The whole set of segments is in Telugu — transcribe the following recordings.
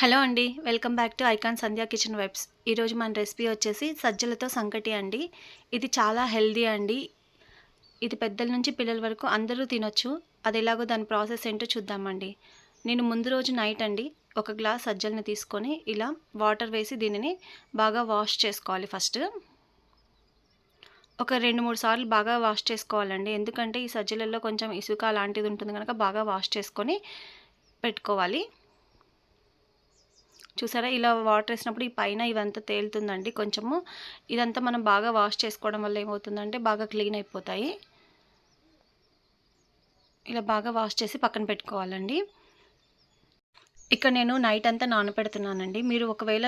హలో అండి welcome back to icon Sandhya kitchen webs. ఈరోజు మన రెసిపీ వచ్చేసి సజ్జలతో సంకటి అండి. ఇది చాలా హెల్దీ అండి. ఇది పెద్దల నుంచి పిల్లల వరకు అందరూ తినొచ్చు. అది ఎలాగో దాని ప్రాసెస్ ఏంటో చూద్దామండి. నేను ముందు రోజు నైట్ అండి ఒక గ్లాస్ సజ్జల్ని తీసుకొని ఇలా వాటర్ వేసి దీనిని బాగా వాష్ చేసుకోవాలి ఫస్ట్. ఒక రెండు మూడు సార్లు బాగా వాష్ చేసుకోవాలండి. ఎందుకంటే ఈ సజ్జలలో కొంచెం ఇసుక అలాంటిది ఉంటుంది కనుక బాగా వాష్ చేసుకొని పెట్టుకోవాలి. చూసారా? ఇలా వాటర్ వేసినప్పుడు ఈ పైన ఇవంతా తేలుతుందండి కొంచెము. ఇదంతా మనం బాగా వాష్ చేసుకోవడం వల్ల ఏమవుతుందంటే బాగా క్లీన్ అయిపోతాయి. ఇలా బాగా వాష్ చేసి పక్కన పెట్టుకోవాలండి. ఇక్కడ నేను నైట్ అంతా నానపెడుతున్నానండి. మీరు ఒకవేళ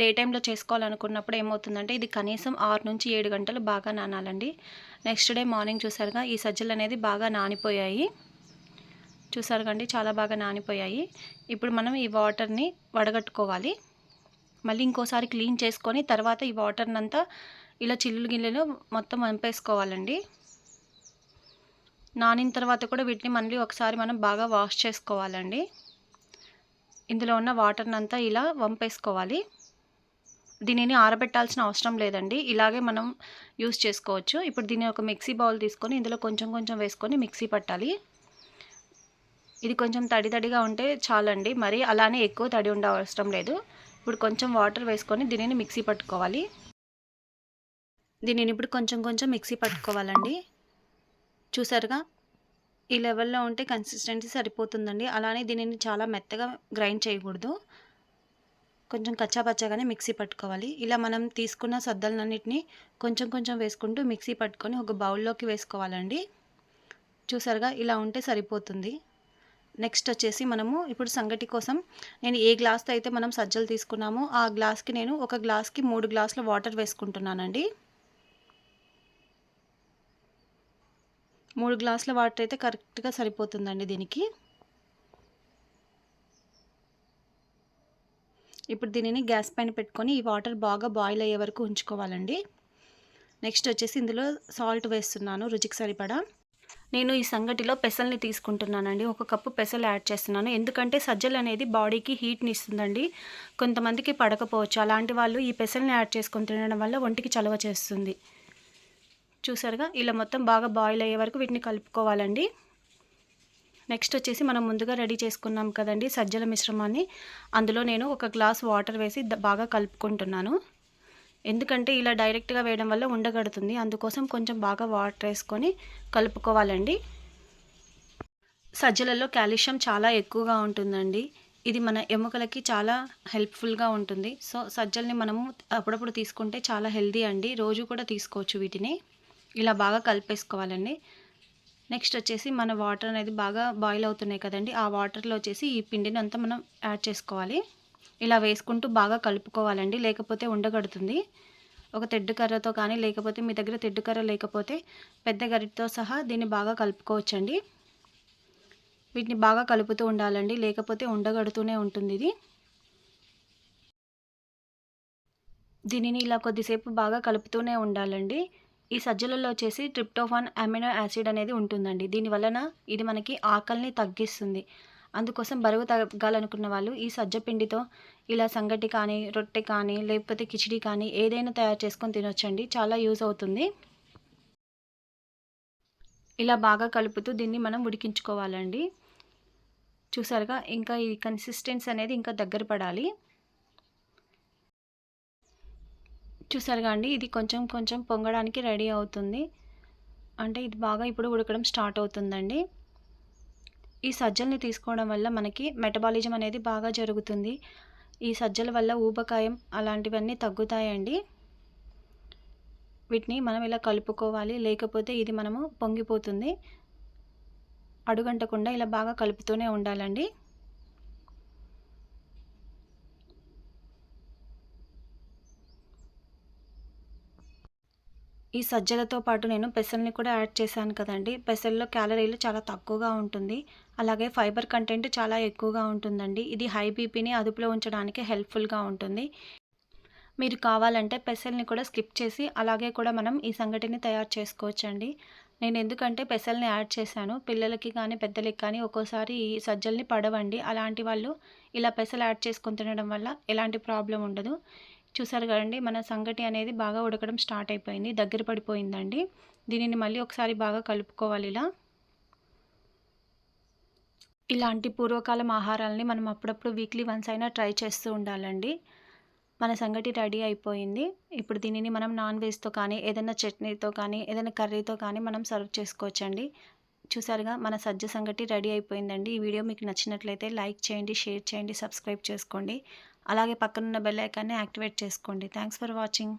డే టైంలో చేసుకోవాలనుకున్నప్పుడు ఏమవుతుందంటే ఇది కనీసం ఆరు నుంచి ఏడు గంటలు బాగా నానాలండి. నెక్స్ట్ డే మార్నింగ్ చూసారుగా ఈ సజ్జలు అనేది బాగా నానిపోయాయి. చూసారు కండి చాలా బాగా నానిపోయాయి. ఇప్పుడు మనం ఈ వాటర్ని వడగట్టుకోవాలి. మళ్ళీ ఇంకోసారి క్లీన్ చేసుకొని తర్వాత ఈ వాటర్ని అంతా ఇలా చిల్లు గిన్నెలో మొత్తం వంపేసుకోవాలండి. నానిన తర్వాత కూడా వీటిని మళ్ళీ ఒకసారి మనం బాగా వాష్ చేసుకోవాలండి. ఇందులో ఉన్న వాటర్ని అంతా ఇలా వంపేసుకోవాలి. దీనిని ఆరబెట్టాల్సిన అవసరం లేదండి. ఇలాగే మనం యూస్ చేసుకోవచ్చు. ఇప్పుడు దీన్ని ఒక మిక్సీ బౌల్ తీసుకొని ఇందులో కొంచెం కొంచెం వేసుకొని మిక్సీ పట్టాలి. ఇది కొంచెం తడి తడిగా ఉంటే చాలండి. మరి అలానే ఎక్కువ తడి ఉండ అవసరం లేదు. ఇప్పుడు కొంచెం వాటర్ వేసుకొని దీనిని మిక్సీ పట్టుకోవాలి. దీనిని ఇప్పుడు కొంచెం కొంచెం మిక్సీ పట్టుకోవాలండి. చూసారుగా? ఈ లెవెల్లో ఉంటే కన్సిస్టెన్సీ సరిపోతుందండి. అలానే దీనిని చాలా మెత్తగా గ్రైండ్ చేయకూడదు. కొంచెం కచ్చాపచ్చాగానే మిక్సీ పట్టుకోవాలి. ఇలా మనం తీసుకున్న సద్దలన్నిటిని కొంచెం కొంచెం వేసుకుంటూ మిక్సీ పట్టుకొని ఒక బౌల్లోకి వేసుకోవాలండి. చూసారుగా? ఇలా ఉంటే సరిపోతుంది. నెక్స్ట్ వచ్చేసి మనము ఇప్పుడు సంగటి కోసం నేను ఏ గ్లాస్తో అయితే మనం సజ్జలు తీసుకున్నామో ఆ గ్లాస్కి నేను ఒక గ్లాస్కి మూడు గ్లాసుల వాటర్ వేసుకుంటున్నానండి. మూడు గ్లాసుల వాటర్ అయితే కరెక్ట్గా సరిపోతుందండి దీనికి. ఇప్పుడు దీనిని గ్యాస్ పైన పెట్టుకొని ఈ వాటర్ బాగా బాయిల్ అయ్యే వరకు ఉంచుకోవాలండి. నెక్స్ట్ వచ్చేసి ఇందులో సాల్ట్ వేస్తున్నాను రుచికి సరిపడా. నేను ఈ సంగటిలో పెసల్ని తీసుకుంటున్నానండి. ఒక కప్పు పెసలు యాడ్ చేస్తున్నాను. ఎందుకంటే సజ్జలు అనేది బాడీకి హీట్ని ఇస్తుందండి. కొంతమందికి పడకపోవచ్చు. అలాంటి వాళ్ళు ఈ పెసల్ని యాడ్ చేసుకొని తినడం వల్ల ఒంటికి చలవ చేస్తుంది. చూసారుగా? ఇలా మొత్తం బాగా బాయిల్ అయ్యే వరకు వీటిని కలుపుకోవాలండి. నెక్స్ట్ వచ్చేసి మనం ముందుగా రెడీ చేసుకున్నాం కదండి సజ్జల మిశ్రమాన్ని. అందులో నేను ఒక గ్లాస్ వాటర్ వేసి బాగా కలుపుకుంటున్నాను. ఎందుకంటే ఇలా డైరెక్ట్గా వేయడం వల్ల ఉండగడుతుంది అందుకోసం కొంచెం బాగా వాటర్ వేసుకొని కలుపుకోవాలండి. సజ్జలలో కాల్షియం చాలా ఎక్కువగా ఉంటుందండి. ఇది మన ఎముకలకి చాలా హెల్ప్ఫుల్గా ఉంటుంది. సో సజ్జల్ని మనము అప్పుడప్పుడు తీసుకుంటే చాలా హెల్దీ అండి. రోజు కూడా తీసుకోవచ్చు వీటిని. ఇలా బాగా కలిపేసుకోవాలండి. నెక్స్ట్ వచ్చేసి మన వాటర్ అనేది బాగా బాయిల్ అవుతున్నాయి కదండి. ఆ వాటర్లో వచ్చేసి ఈ పిండిని అంతా మనం యాడ్ చేసుకోవాలి. ఇలా వేసుకుంటూ బాగా కలుపుకోవాలండి. లేకపోతే ఉండగడుతుంది. ఒక తెడ్డు కర్రతో కానీ లేకపోతే మీ దగ్గర తెడ్డు కర్ర లేకపోతే పెద్ద గరిటతో సహా దీన్ని బాగా కలుపుకోవచ్చండి. వీటిని బాగా కలుపుతూ ఉండాలండి. లేకపోతే ఉండగడుతూనే ఉంటుంది ఇది. దీనిని ఇలా కొద్దిసేపు బాగా కలుపుతూనే ఉండాలండి. ఈ సజ్జలలో వచ్చేసి ట్రిప్టోఫాన్ అమినో యాసిడ్ అనేది ఉంటుందండి. దీని వలన ఇది మనకి ఆకలిని తగ్గిస్తుంది. అందుకోసం బరువు తగ్గాలనుకున్న వాళ్ళు ఈ సజ్జ పిండితో ఇలా సంగటి కానీ రొట్టె కానీ లేకపోతే కిచిడి కానీ ఏదైనా తయారు చేసుకొని తినొచ్చండి. చాలా యూజ్ అవుతుంది. ఇలా బాగా కలుపుతూ దీన్ని మనం ఉడికించుకోవాలండి. చూసారుగా ఇంకా ఈ కన్సిస్టెన్స్ అనేది ఇంకా దగ్గర పడాలి. చూసారుగా అండి ఇది కొంచెం కొంచెం పొంగడానికి రెడీ అవుతుంది. అంటే ఇది బాగా ఇప్పుడు ఉడకడం స్టార్ట్ అవుతుందండి. ఈ సజ్జల్ని తీసుకోవడం వల్ల మనకి మెటబాలిజం అనేది బాగా జరుగుతుంది. ఈ సజ్జల వల్ల ఊబకాయం అలాంటివన్నీ తగ్గుతాయండి. వీటిని మనం ఇలా కలుపుకోవాలి. లేకపోతే ఇది మనము పొంగిపోతుంది. అడుగంటకుండా ఇలా బాగా కలుపుతూనే ఉండాలండి. ఈ సజ్జలతో పాటు నేను పెసల్ని కూడా యాడ్ చేశాను కదండి. పెసల్లో క్యాలరీలు చాలా తక్కువగా ఉంటుంది. అలాగే ఫైబర్ కంటెంట్ చాలా ఎక్కువగా ఉంటుందండి. ఇది హై బీపీని అదుపులో ఉంచడానికి హెల్ప్ఫుల్గా ఉంటుంది. మీరు కావాలంటే పెసల్ని కూడా స్కిప్ చేసి అలాగే కూడా మనం ఈ సంగటిని తయారు చేసుకోవచ్చండి. నేను ఎందుకంటే పెసల్ని యాడ్ చేశాను. పిల్లలకి కానీ పెద్దలకి కానీ ఒక్కోసారి ఈ సజ్జల్ని పడవండి. అలాంటి వాళ్ళు ఇలా పెసలు యాడ్ చేసుకొని తినడం వల్ల ఎలాంటి ప్రాబ్లం ఉండదు. చూసారు కదండి మన సంగటి అనేది బాగా ఉడకడం స్టార్ట్ అయిపోయింది దగ్గర పడిపోయిందండి. దీనిని మళ్ళీ ఒకసారి బాగా కలుపుకోవాలి ఇలా. ఇలాంటి పూర్వకాలం ఆహారాలని మనం అప్పుడప్పుడు వీక్లీ వన్స్ అయినా ట్రై చేస్తూ ఉండాలండి. మన సంగటి రెడీ అయిపోయింది. ఇప్పుడు దీనిని మనం నాన్ వెజ్తో కానీ ఏదైనా చట్నీతో కానీ ఏదైనా కర్రీతో కానీ మనం సర్వ్ చేసుకోవచ్చండి. చూసారుగా మన సజ్జ సంగటి రెడీ అయిపోయిందండి. ఈ వీడియో మీకు నచ్చినట్లయితే లైక్ చేయండి షేర్ చేయండి సబ్స్క్రైబ్ చేసుకోండి. అలాగే పక్కనున్న బెల్ ఐకాన్ని యాక్టివేట్ చేసుకోండి. Thanks for watching